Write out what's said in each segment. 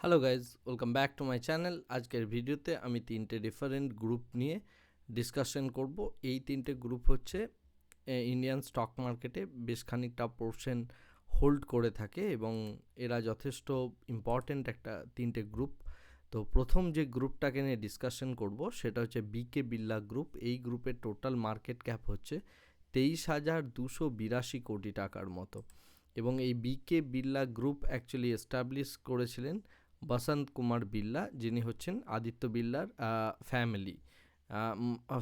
Hello guys welcome back to my channel আজকের ভিডিওতে আমি তিনটে ডিফারেন্ট গ্রুপ নিয়ে ডিসকাশন করব। এই তিনটে গ্রুপ হচ্ছে ইন্ডিয়ান স্টক মার্কেটে বেশ খানিকটা পোর্শন হোল্ড করে থাকে এবং এরা যথেষ্ট ইম্পর্ট্যান্ট একটা তিনটে গ্রুপ তো প্রথম যে গ্রুপটাকে নিয়ে ডিসকাশন করব, সেটা হচ্ছে বিকে বিল্লা গ্রুপ এই গ্রুপের টোটাল মার্কেট ক্যাপ হচ্ছে তেইশ হাজার দুশো বিরাশি কোটি টাকার মতো। এবং এই বিকে বিল্লা গ্রুপ অ্যাকচুয়ালি এস্টাবলিশ করেছিলেন বসন্ত কুমার বিল্লা যিনি হচ্ছেন আদিত্য বিল্লার ফ্যামিলি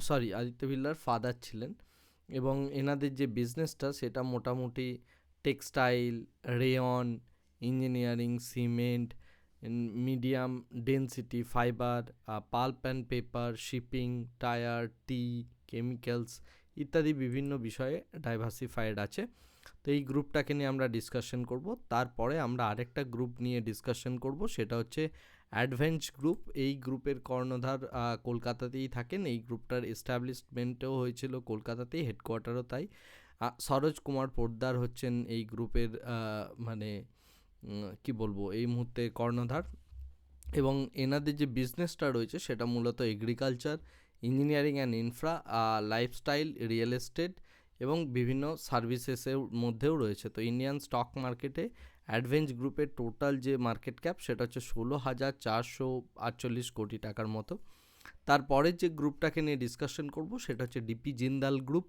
সরি আদিত্য বিল্লার ফাদার ছিলেন। এবং এনাদের যে বিজনেসটা সেটা মোটামুটি textile rayon engineering cement medium density fibre pulp and paper shipping tyre tea chemicals ইত্যাদি বিভিন্ন বিষয়ে ডাইভার্সিফাইড আছে। তো এই গ্রুপটাকে নিয়ে আমরা ডিসকাশন করব। তারপরে আমরা আরেকটা গ্রুপ নিয়ে ডিসকাশন করব, সেটা হচ্ছে অ্যাডভেঞ্চ গ্রুপ এই গ্রুপের কর্ণধার কলকাতাতেই থাকেন। এই গ্রুপটার এস্টাবলিশমেন্টও হয়েছিল কলকাতাতেই হেডকোয়ার্টারও তাই। সরোজ কুমার পোদ্দার হচ্ছেন এই গ্রুপের মানে কি বলব, এই মুহূর্তে কর্ণধার। এবং এনাদের যে বিজনেসটা রয়েছে, সেটা মূলত agriculture engineering and infra lifestyle, real estate এবং বিভিন্ন সার্ভিসেসের মধ্যেও রয়েছে। তো ইন্ডিয়ান স্টক মার্কেটে অ্যাডভেঞ্চ গ্রুপের টোটাল যে মার্কেট ক্যাপ সেটা হচ্ছে ষোলো হাজার চারশো আটচল্লিশ কোটি টাকার মতো। তারপরের যে গ্রুপটাকে নিয়ে ডিসকাশন করব সেটা হচ্ছে DP Jindal group.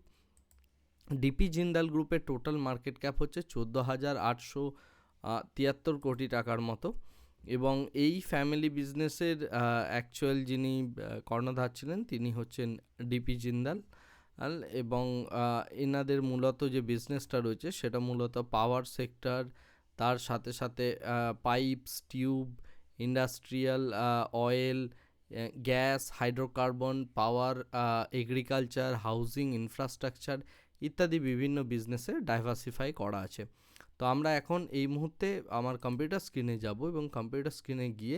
DP Jindal গ্রুপের টোটাল মার্কেট ক্যাপ হচ্ছে চোদ্দ হাজার আটশো তিয়াত্তর কোটি টাকার মতো। এবং এই ফ্যামিলি বিজনেসের অ্যাকচুয়াল যিনি কর্ণধার ছিলেন, তিনি হচ্ছেন ডিপি জিন্দাল। এবং এনাদের মূলত যে বিজনেসটা রয়েছে, সেটা মূলত পাওয়ার সেক্টর তার সাথে সাথে pipes tube industrial oil gas hydrocarbon power agriculture housing infrastructure ইত্যাদি বিভিন্ন বিজনেসে ডাইভার্সিফাই করা আছে। তো আমরা এখন এই মুহূর্তে আমার কম্পিউটার স্ক্রিনে যাব এবং কম্পিউটার স্ক্রিনে গিয়ে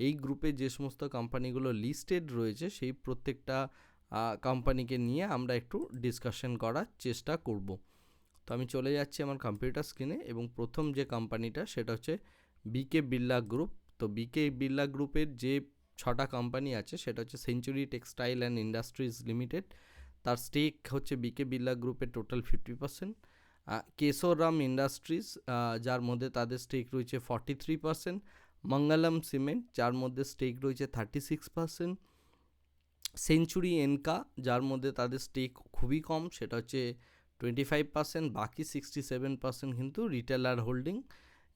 এই গ্রুপে যে সমস্ত কোম্পানিগুলো লিস্টেড রয়েছে, সেই প্রত্যেকটা কোম্পানিকে নিয়ে আমরা একটু ডিসকাশন করার চেষ্টা করব। তো আমি চলে যাচ্ছি আমার কম্পিউটার স্ক্রিনে এবং প্রথম যে কোম্পানিটা সেটা হচ্ছে বিকে বিল্লা গ্রুপ তো বিকে বিল্লা গ্রুপের যে ছটা কোম্পানি আছে সেটা হচ্ছে century textile and industries limited তার স্টেক হচ্ছে বিকে বিল্লা গ্রুপের total fifty percent Kesoram industries যার মধ্যে তাদের স্টেক রয়েছে forty three percent Mangalam cement, যার মধ্যে স্টেক রয়েছে থার্টি সিক্স পার্সেন্ট সেঞ্চুরি এনকা, যার মধ্যে তাদের স্টেক খুবই কম, সেটা হচ্ছে টোয়েন্টি ফাইভ পার্সেন্ট বাকি সিক্সটি সেভেন পার্সেন্ট কিন্তু রিটেলার হোল্ডিং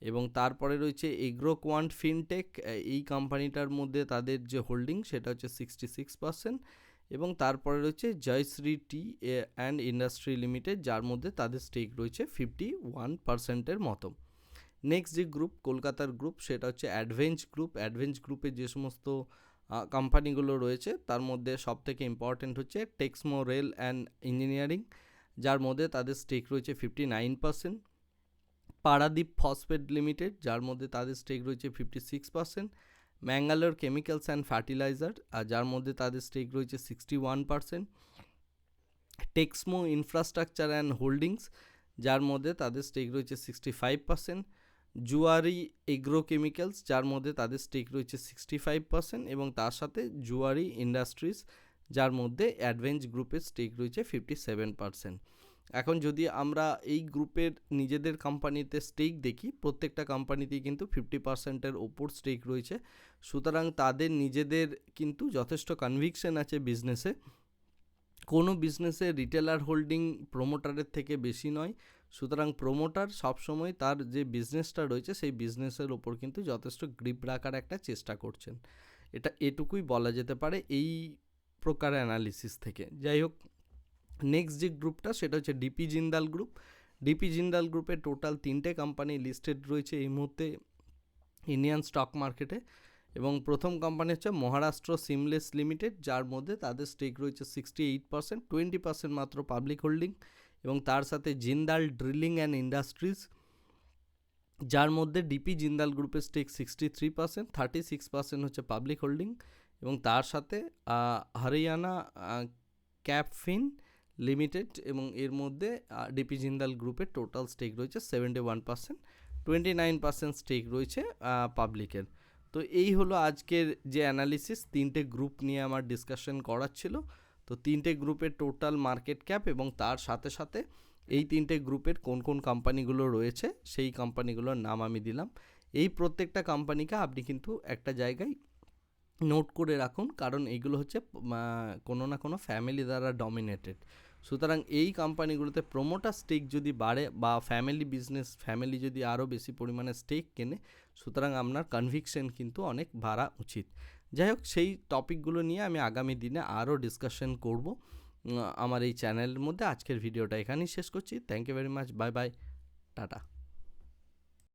এবং তারপরে রয়েছে এগ্রো কোয়ান্ট ফিনটেক এই কোম্পানিটার মধ্যে তাদের যে হোল্ডিং সেটা হচ্ছে সিক্সটি সিক্স পার্সেন্ট এবং তারপরে রয়েছে Jayshree tea and industry limited, যার মধ্যে তাদের স্টেক রয়েছে ফিফটি ওয়ান পার্সেন্টের মতো। নেক্সট যে গ্রুপ কলকাতার গ্রুপ সেটা হচ্ছে অ্যাডভেঞ্চ গ্রুপ অ্যাডভেঞ্চ গ্রুপে যে সমস্ত কোম্পানিগুলো রয়েছে, তার মধ্যে সবথেকে ইম্পর্টেন্ট হচ্ছে টেক্সমো রেল অ্যান্ড ইঞ্জিনিয়ারিং যার মধ্যে তাদের স্টেক রয়েছে fifty nine percent Paradeep Phosphate Limited যার মধ্যে তাদের স্টেক রয়েছে fifty six percent Mangalore Chemicals and Fertilizer, আর যার মধ্যে তাদের স্টেক রয়েছে sixty one percent Texmo Infrastructure and Holdings যার মধ্যে তাদের স্টেক রয়েছে sixty five percent Zuari Agrochemicals যার মধ্যে তাদের স্টেক রয়েছে সিক্সটি ফাইভ পার্সেন্ট এবং তার সাথে জুয়ারি ইন্ডাস্ট্রিজ যার মধ্যে অ্যাডভেঞ্চ গ্রুপের স্টেক রয়েছে ফিফটি সেভেন পার্সেন্ট এখন যদি আমরা এই গ্রুপের নিজেদের কোম্পানিতে স্টেক দেখি, প্রত্যেকটা কোম্পানিতেই কিন্তু ফিফটি পার্সেন্টের ওপর স্টেক রয়েছে। সুতরাং তাদের নিজেদের কিন্তু যথেষ্ট কনভিকশন আছে বিজনেসে কোনো বিজনেসে রিটেলার হোল্ডিং প্রোমোটারের থেকে বেশি নয়। সুতরাং প্রোমোটার সবসময় তার যে বিজনেসটা রয়েছে, সেই বিজনেসের ওপর কিন্তু যথেষ্ট গ্রিপ রাখার একটা চেষ্টা করছেন। এটা এটুকুই বলা যেতে পারে এই প্রকার অ্যানালিসিস থেকে। যাই হোক নেক্সট যে গ্রুপটা সেটা হচ্ছে DP Jindal group DP Jindal গ্রুপে টোটাল তিনটে কোম্পানি লিস্টেড রয়েছে এই মুহূর্তে ইন্ডিয়ান স্টক মার্কেটে এবং প্রথম কোম্পানি হচ্ছে মহারাষ্ট্র সিমলেস লিমিটেড যার মধ্যে তাদের স্টেক রয়েছে sixty eight percent twenty percent মাত্র পাবলিক হোল্ডিং এবং তার সাথে জিন্দাল ড্রিলিং অ্যান্ড ইন্ডাস্ট্রিজ যার মধ্যে ডিপি জিন্দাল গ্রুপের stake sixty three percent thirty six percent হচ্ছে পাবলিক হোল্ডিং এবং তার সাথে হরিয়ানা ক্যাপফিন লিমিটেড এবং এর মধ্যে ডিপি জিন্দাল গ্রুপের টোটাল স্টেক রয়েছে seventy one percent, twenty nine percent stake রয়েছে পাবলিকের। তো এই হলো আজকের যে অ্যানালিসিস, তিনটে গ্রুপ নিয়ে আমার ডিসকাশন করার ছিল। তো তিনটে গ্রুপের টোটাল মার্কেট ক্যাপ এবং তার সাথে সাথে এই তিনটে গ্রুপের কোন কোন কোম্পানিগুলো রয়েছে, সেই কোম্পানিগুলোর নাম আমি দিলাম। এই প্রত্যেকটা কোম্পানিকে আপনি কিন্তু একটা জায়গায় নোট করে রাখুন, কারণ এইগুলো হচ্ছে কোনো না কোনো ফ্যামিলি দ্বারা ডমিনেটেড। সুতরাং এই কোম্পানিগুলোতে প্রোমোটার স্টেক যদি বাড়ে বা ফ্যামিলি বিজনেস ফ্যামিলি যদি আরও বেশি পরিমাণে স্টেক কেনে, সুতরাং আপনার কনভিকশন কিন্তু অনেক বাড়া উচিত। যাই হোক, সেই টপিকগুলো নিয়ে আমি আগামী দিনে আরও ডিসকাশন করব আমার এই চ্যানেলের মধ্যে। আজকের ভিডিওটা এখানেই শেষ করছি। Thank you very much bye bye tata